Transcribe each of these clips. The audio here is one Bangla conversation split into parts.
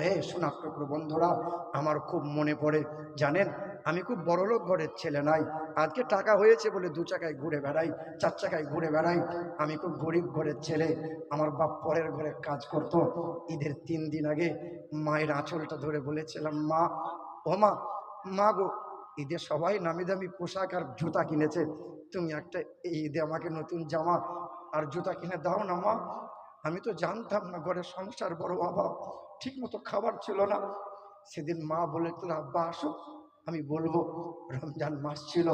হে সোনাটুকরো বন্ধুরা, আমার খুব মনে পড়ে। জানেন, আমি খুব বড়লোক ঘরের ছেলে নাই। আজকে টাকা হয়েছে বলে দু চাকায় ঘুরে বেড়াই, চার চাকায় ঘুরে বেড়াই। আমি খুব গরিব ঘরের ছেলে। আমার বাপ পরের ঘরে কাজ করত। ঈদের তিন দিন আগে মায়ের আঁচলটা ধরে বলেছিলাম, মা, ও মা মা গো, ঈদে সবাই নামি দামি পোশাক আর জুতা কিনেছে। তুমি একটা এই ঈদে আমাকে নতুন জামা আর জুতা কিনে দাও না মা। আমি তো জানতাম না ঘরে সংসার বড় অভাব। ঠিক মতো খাবার ছিল না। সেদিন মা বলেছিল আব্বা, আসো। আমি বলব, রমজান মাস ছিল।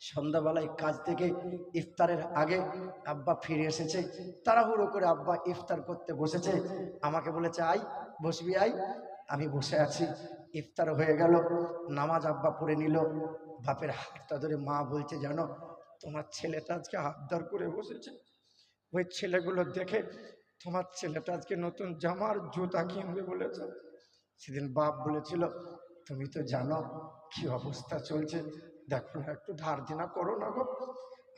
সন্ধ্যাবেলায় কাজ থেকে ইফতারের আগে আব্বা ফিরে এসেছে। তাড়াহুড়ো করে আব্বা ইফতার করতে বসেছে। আমাকে বলেছে, আই, বসবি, আই। আমি বসে আছি। ইফতার হয়ে গেল। নামাজ আব্বা পড়ে নিল। বাপের হাতটা ধরে মা বলছে, জানো, তোমার ছেলেটা আজকে আবদার করে বসেছে। ওই ছেলেগুলো দেখে তোমার ছেলেটা আজকে নতুন জামার জুতা কিনবে বলেছে। সেদিন বাপ বলেছিল, তুমি তো জানো কি অবস্থা চলছে। দেখো না একটু ধার দিনা করো না গো।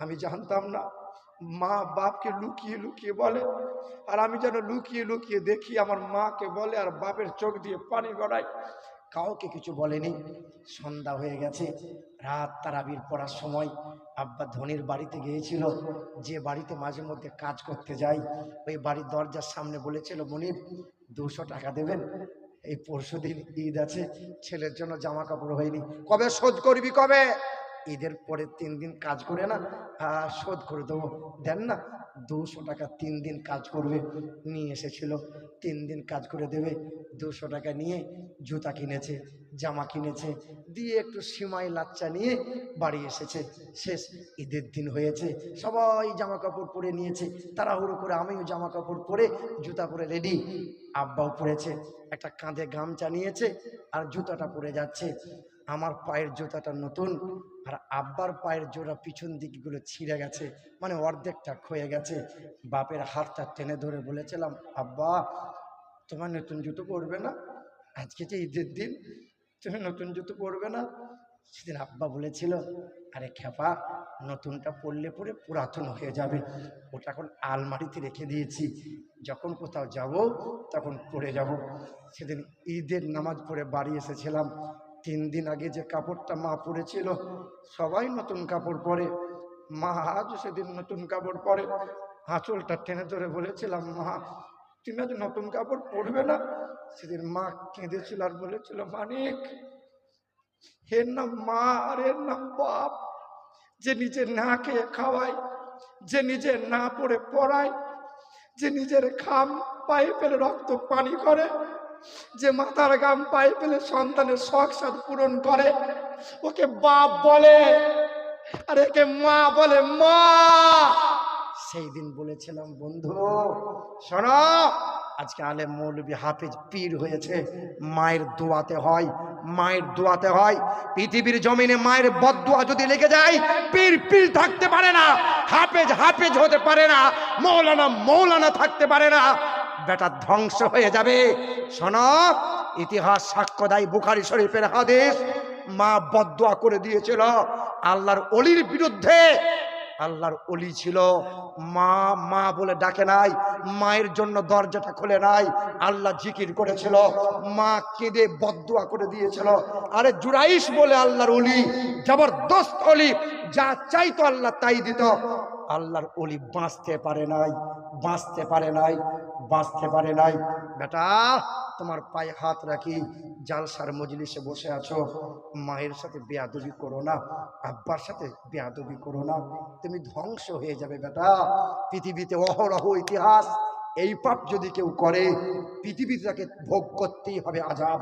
আমি জানতাম না। মা বাপকে লুকিয়ে লুকিয়ে বলে, আর আমি যেন লুকিয়ে লুকিয়ে দেখি আমার মাকে বলে আর বাপের চোখ দিয়ে পানি গড়াই কাউকে কিছু বলেনি। সন্ধ্যা হয়ে গেছে। রাত তারাবির পড়ার সময় আব্বা ধনির বাড়িতে গিয়েছিল। যে বাড়িতে মাঝে মধ্যে কাজ করতে যাই, ওই বাড়ির দরজার সামনে বলেছিল, মনির, দুশো টাকা দেবেন। এই পরশু দিন ঈদ আছে, ছেলের জন্য জামা কাপড় হয়নি। কবে শোধ করবি কবে? ঈদের পরে তিন দিন কাজ করে না শোধ করে দেবো। দেন না, দুশো টাকা তিন দিন কাজ করবে, নিয়ে এসেছিল। তিন দিন কাজ করে দেবে, দুশো টাকা নিয়ে জুতা কিনেছে, জামা কিনেছে, দিয়ে একটু সিমাই লাচ্চা নিয়ে বাড়ি এসেছে। শেষ, ঈদের দিন হয়েছে, সবাই জামা কাপড় পরে নিয়েছে। তাড়াহুড়ো করে আমিও জামা কাপড় পরে জুতা পরে রেডি। আব্বাও পরেছে, একটা কাঁধে গামছা নিয়েছে আর জুতাটা পরে যাচ্ছে। আমার পায়ের জুতাটা নতুন আর আব্বার পায়ের জোড়া পিছন দিকগুলো ছিঁড়ে গেছে মানে অর্ধেকটা ক্ষয়ে গেছে। বাপের হাতটা টেনে ধরে বলেছিলাম, আব্বা, তোমার নতুন জুতো পরবে না? আজকে যে ঈদের দিন, তুমি নতুন জুতো পরবে না? সেদিন আব্বা বলেছিল, আরে খেপা, নতুনটা পরলে পরে পুরাতন হয়ে যাবে। ওটা এখন আলমারিতে রেখে দিয়েছি। যখন কোথাও যাব, তখন পড়ে যাব। সেদিন ঈদের নামাজ পড়ে বাড়ি এসেছিলাম। তিন দিন আগে যে কাপড়টা মা পরেছিল, সবাই নতুন কাপড় পরে। মা আজ সেদিন নতুন কাপড় পরে। আঁচলটা টেনে ধরে বলেছিলাম, মা, তুমি আজ নতুন কাপড় পরবে না? সেদিন মা কেঁদেছিল আর বলেছিল, মানিক, এর নাম মা আর এর নাম বাপ। যে নিজে না খেয়ে খাওয়ায়, যে নিজে না পড়ে পড়ায়, যে নিজের খাম ফেলে রক্ত পানি করে যে মাথার গাম পায়ে পেলে সন্তানের শখ সাদ পূরণ করে। ওকে বাপ বলে, আর একে মা বলে, মা! সেই দিন বলেছিলাম, বন্ধু, শোনো, আজকে আলে মৌলবী হাফিজ পীর হয়েছে। মায়ের দোয়াতে হয়, মায়ের দোয়াতে হয়। পৃথিবীর জমিনে মায়ের বদুয়া যদি লেগে যায়, পীর পীর থাকতে পারে না, হাফেজ হাফেজ হতে পারে না, মৌলানা মৌলানা থাকতে পারে না। বেটা ধ্বংস হয়ে যাবে। শোনো, ইতিহাস সাক্ষ্য দেয় বুখারি শরীফের হাদিস, মা বদুয়া করে দিয়েছিল আল্লাহর অলির বিরুদ্ধে। আল্লাহর অলি ছিল। মা মা বলে ডাকে নাই, মায়ের জন্য দরজাটা খুলে নাই, আল্লাহ জিকির করেছিল। মা কেঁদে বদুয়া করে দিয়েছিল। আরে জুরাইশ বলে আল্লাহর অলি, জবরদস্ত অলি, যা চাইতো আল্লাহ তাই দিত। আল্লাহর অলি বাঁচতে পারে নাই, বাঁচতে পারে নাই। বাঁচতে পারে নাই। বেটা, তোমার পায়ে হাত রাখি, জালসার মজলিসে বসে আছো। মায়ের সাথে বেয়াদবি করো না, আব্বার সাথে বেয়াদবি করো না। তুমি ধ্বংস হয়ে যাবে বেটা। পৃথিবীতে অহরহ ইতিহাস, এই পাপ যদি কেউ করে পৃথিবীতে তাকে ভোগ করতেই হবে আজাব।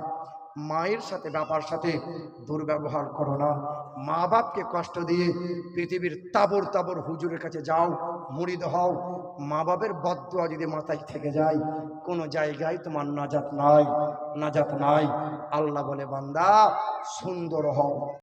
মায়ের সাথে, বাবার সাথে দুর্ব্যবহার করো না। মা বাপকে কষ্ট দিয়ে পৃথিবীর তাবর তাবর হুজুরের কাছে যাও, মুড়িদ হও। মা বাবের বদুয়া যদি মাথায় থেকে যায়, কোনো জায়গায় তোমার নাজাত নাই নাজাত নাই। আল্লাহ বলে, বান্দা, সুন্দর হও।